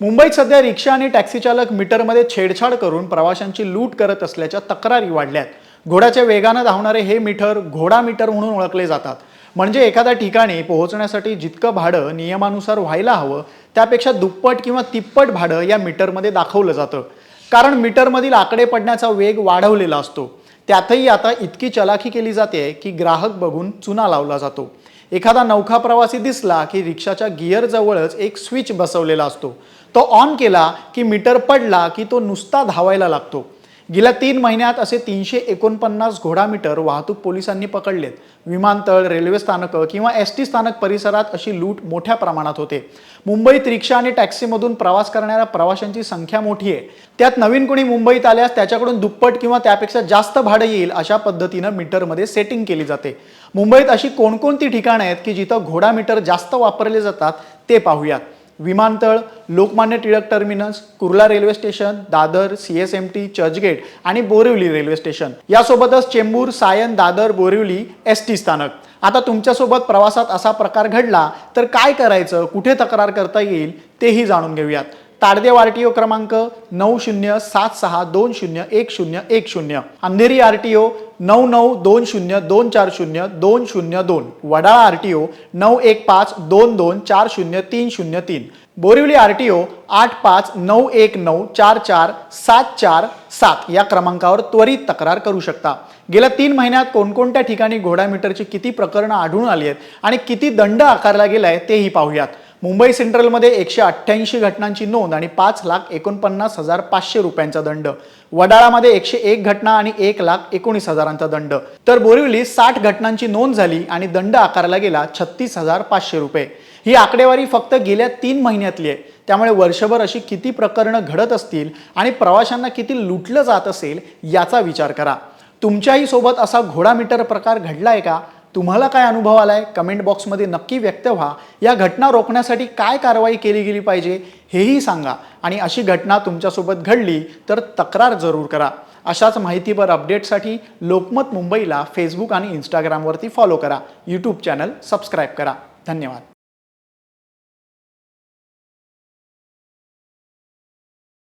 मुंबईत सध्या रिक्षा आणि टॅक्सी चालक मीटरमध्ये छेडछाड करून प्रवाशांची लूट करत असल्याच्या तक्रारी वाढल्यात. घोड्याच्या वेगानं धावणारे हे मीटर घोडा मीटर म्हणून ओळखले जातात. म्हणजे एखाद्या ठिकाणी पोहोचण्यासाठी जितकं भाडं नियमानुसार व्हायला हवं त्यापेक्षा दुप्पट किंवा तिप्पट भाडं या मीटरमध्ये दाखवलं जातं. कारण मीटरमधील आकडे पडण्याचा वेग वाढवलेला असतो. त्यातही आता इतकी चलाखी केली जाते की ग्राहक बघून चुना लावला जातो. एखादा नौखा प्रवासी दिसला की रिक्षाच्या गिअर जवळच एक स्विच बसवलेला असतो. तो ऑन केला की मीटर पडला की तो नुसता धावायला लागतो. गेल्या तीन महिन्यात असे तीनशे एकोणपन्नास घोडा मीटर वाहतूक पोलिसांनी पकडलेत. विमानतळ रेल्वे स्थानकं किंवा एस टी स्थानक परिसरात अशी लूट मोठ्या प्रमाणात होते. मुंबईत रिक्षा आणि टॅक्सीमधून प्रवास करणाऱ्या प्रवाशांची संख्या मोठी आहे. त्यात नवीन कोणी मुंबईत आल्यास त्याच्याकडून दुप्पट किंवा त्यापेक्षा जास्त भाडं येईल अशा पद्धतीनं मीटरमध्ये सेटिंग केली जाते. मुंबईत अशी कोणकोणती ठिकाणं आहेत की जिथं घोडा मीटर जास्त वापरले जातात ते पाहूयात. विमानतळ Lokmanya Tilak terminus Kurla railway station Dadar C S M T Churchgate आणि बोरिवली रेल्वे स्टेशन. यासोबतच चेंबूर सायन दादर बोरिवली एस टी स्थानक. आता तुमच्यासोबत प्रवासात असा प्रकार घडला तर काय करायचं कुठे तक्रार करता येईल तेही जाणून घेऊयात. ताडदेव आर टी ओ क्रमांक नऊ शून्य सात सहा दोन शून्य एक शून्य एक शून्य. अंधेरी आर टी ओ नऊ नऊ दोन शून्य दोन चार शून्य दोन शून्य दोन. वडाळा आर टी ओ नऊ एक पाच दोन दोन चार शून्य तीन शून्य तीन. बोरिवली आर टी ओ आठ पाच नऊ एक नऊ चार चार सात चार सात या क्रमांकावर त्वरित तक्रार करू शकता. गेल्या तीन महिन्यात कोणकोणत्या ठिकाणी घोडा मीटरची किती प्रकरणं आढळून आली आहेत आणि किती दंड आकारला गेलाय तेही पाहूयात. मुंबई सेंट्रलमध्ये एकशे अठ्ठ्याऐंशी घटनांची नोंद आणि पाच लाख एकोणपन्नास हजार पाचशे रुपयांचा दंड. वडाळामध्ये एकशे एक घटना आणि एक लाख एकोणीस हजारांचा दंड. तर बोरिवली साठ घटनांची नोंद झाली आणि दंड आकारला गेला छत्तीस हजार पाचशे रुपये. ही आकडेवारी फक्त गेल्या तीन महिन्यातली आहे. त्यामुळे वर्षभर अशी किती प्रकरणं घडत असतील आणि प्रवाशांना किती लुटलं जात असेल याचा विचार करा. तुमच्याही सोबत असा घोडा मीटर प्रकार घडलाय का? तुम्हाला काय अनुभव आलाय? कमेंट बॉक्समध्ये नक्की व्यक्त व्हा. या घटना रोखण्यासाठी काय कारवाई केली गेली पाहिजे हेही सांगा. आणि अशी घटना तुमच्यासोबत घडली तर तक्रार जरूर करा. अशाच माहितीपर अपडेटसाठी लोकमत मुंबईला फेसबुक आणि इंस्टाग्रामवरती फॉलो करा. यूट्यूब चॅनल सबस्क्राईब करा. धन्यवाद.